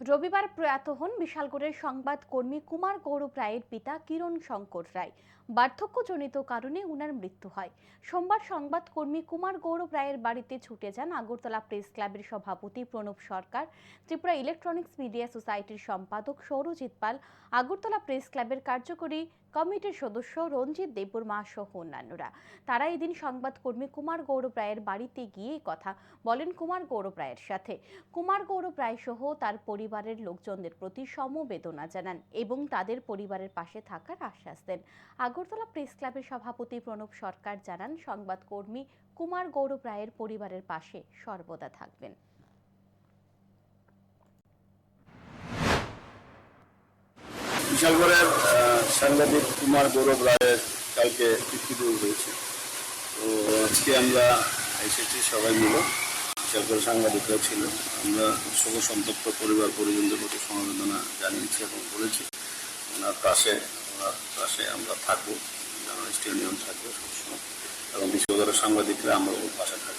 রবিবার প্রয়াত হন বিশালগড়ের সংবাদ কর্মী কুমার গৌরব রায়ের পিতা কিরণ শঙ্কর রায়। বার্ধক্যজনিত কারণে উনার মৃত্যু হয়। সোমবার সংবাদ কর্মী কুমার গৌরব রায়ের বাড়িতে ছুটে যান আগরতলা প্রেস ক্লাবের সভাপতি প্রণব সরকার, ত্রিপুরা ইলেকট্রনিক্স মিডিয়া সোসাইটির সম্পাদক সৌরজিৎ পাল, আগরতলা প্রেস ক্লাবের কার্যকরী কমিটির সদস্য রঞ্জিত দেববর্মা সহ অন্যান্যরা। তারা এদিন সংবাদকর্মী কুমার গৌরব রায়ের বাড়িতে গিয়ে কথা বলেন কুমার গৌরব রায়ের সাথে। কুমার গৌরব রায় সহ তার পরিবারের লোকজনদের প্রতি সমবেদনা জানান এবং তাদের পরিবারের পাশে থাকার আশ্বাস দেন। আগরতলা প্রেস ক্লাবের সভাপতি প্রণব সরকার জানান, সংবাদকর্মী কুমার গৌরব রায়ের পরিবারের পাশে সর্বদা থাকবেন। বিশালগড়ের সাংবাদিক কুমার গৌরব রায়ের কালকে মৃত্যুদূর হয়েছে। তো আজকে আমরা এসেছি সবাই মিলে বিশালগড়ের সাংবাদিকরা ছিল। আমরা শোক সন্তপ্ত পরিবার পরিজনদের প্রতি সমবেদনা জানিয়েছি এবং বলেছি, ওনার পাশে ওনার পাশে আমরা থাকব জার্নালিস্ট ইউনিয়ন থাকবে সবসময়। এবং বিশ্ববিদ্যালয়ের সাংবাদিকরা আমরা ওর পাশে থাকব।